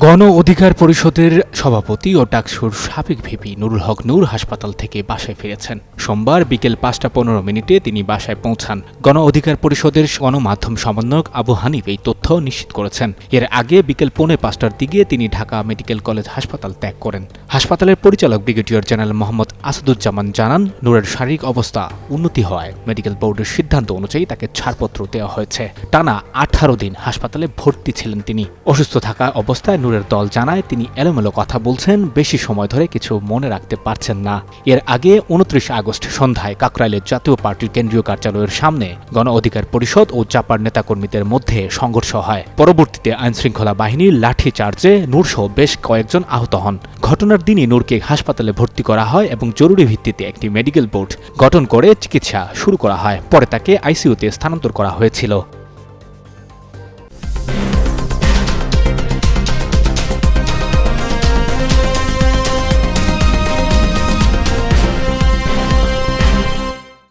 গণ অধিকার পরিষদের সভাপতি ও ডাকসুর সাবেক ভিপি নুরুল হক নূর হাসপাতাল থেকে বাসায় ফিরেছেন। সোমবার বিকেল পাঁচটা পনেরো মিনিটে তিনি বাসায় পৌঁছান। গণ অধিকার পরিষদের গণমাধ্যম সমন্বয়ক আবু হানিফ এই তথ্য নিশ্চিত করেছেন। এর আগে বিকেল পৌনে পাঁচটার দিকে তিনি ঢাকা মেডিকেল কলেজ হাসপাতাল ত্যাগ করেন। হাসপাতালের পরিচালক ব্রিগেডিয়ার জেনারেল মোহাম্মদ আসাদুজ্জামান জানান, নূরের শারীরিক অবস্থা উন্নতি হওয়ায় মেডিকেল বোর্ডের সিদ্ধান্ত অনুযায়ী তাকে ছাড়পত্র দেওয়া হয়েছে। টানা আঠারো দিন হাসপাতালে ভর্তি ছিলেন তিনি। অসুস্থ থাকা অবস্থায় নূরের দল জানায়, তিনি এলোমেলো কথা বলছেন, বেশি সময় ধরে কিছু মনে রাখতে পারছেন না। এর আগে উনত্রিশ আগস্ট সন্ধ্যায় কাকরাইলের জাতীয় পার্টির কেন্দ্রীয় কার্যালয়ের সামনে গণ অধিকার পরিষদ ও চাপার নেতাকর্মীদের মধ্যে সংঘর্ষ হয়। পরবর্তীতে আইনশৃঙ্খলা বাহিনীর লাঠি চার্জে নূরসহ বেশ কয়েকজন আহত হন। ঘটনার দিনই নূরকে হাসপাতালে ভর্তি করা হয় এবং জরুরি ভিত্তিতে একটি মেডিকেল বোর্ড গঠন করে চিকিৎসা শুরু করা হয়। পরে তাকে আইসিইউতে স্থানান্তর করা হয়েছিল।